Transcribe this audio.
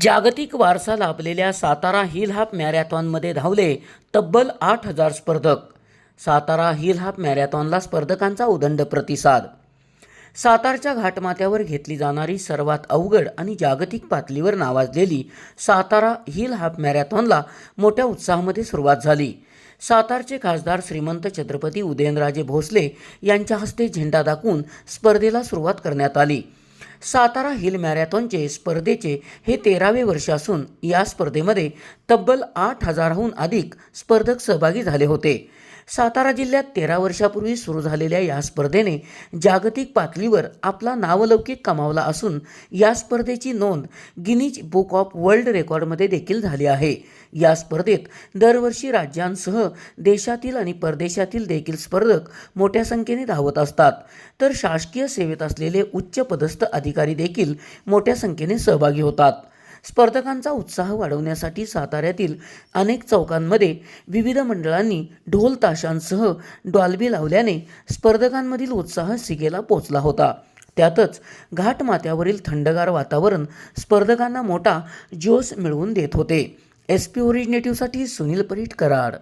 जागतिक वारसा लाभलेल्या सातारा हिल हाफ मॅरेथॉनमध्ये धावले तब्बल आठ हजार स्पर्धक. सातारा हिल हाफ मॅरेथॉनला स्पर्धकांचा उदंड प्रतिसाद. सातारच्या घाटमाथ्यावर घेतली जाणारी सर्वात अवघड आणि जागतिक पातळीवर नावाजलेली सातारा हिल हाफ मॅरेथॉनला मोठ्या उत्साहामध्ये सुरुवात झाली. सातारचे खासदार श्रीमंत छत्रपती उदयनराजे भोसले यांच्या हस्ते झेंडा दाखवून स्पर्धेला सुरुवात करण्यात आली. सातारा हिल मॅरेथॉनचे स्पर्धेचे हे तेरावे वर्ष असून या स्पर्धेमध्ये तब्बल आठ हजारहून अधिक स्पर्धक सहभागी झाले होते. सातारा जिल्ह्यात तेरा वर्षापूर्वी सुरू झालेल्या या स्पर्धेने जागतिक पातळीवर आपला नावलौकिक कमावला असून या स्पर्धेची नोंद गिनीज बुक ऑफ वर्ल्ड रेकॉर्डमध्ये देखील झाली आहे. या स्पर्धेत दरवर्षी राज्यांसह देशातील आणि परदेशातील देखील स्पर्धक मोठ्या संख्येने धावत असतात. तर शासकीय सेवेत असलेले उच्च पदस्थ अधिकारी देखील मोठ्या संख्येने सहभागी होतात. स्पर्धकांचा उत्साह वाढवण्यासाठी साताऱ्यातील अनेक चौकांमध्ये विविध मंडळांनी ढोल ताशांसह डॉल्बी लावल्याने स्पर्धकांमधील उत्साह सिगेला पोचला होता. त्यातच घाटमाथ्यावरील थंडगार वातावरण स्पर्धकांना मोठा जोश मिळवून देत होते. एस पी ओरिजिनेटिव्हसाठी सुनील परीट कराड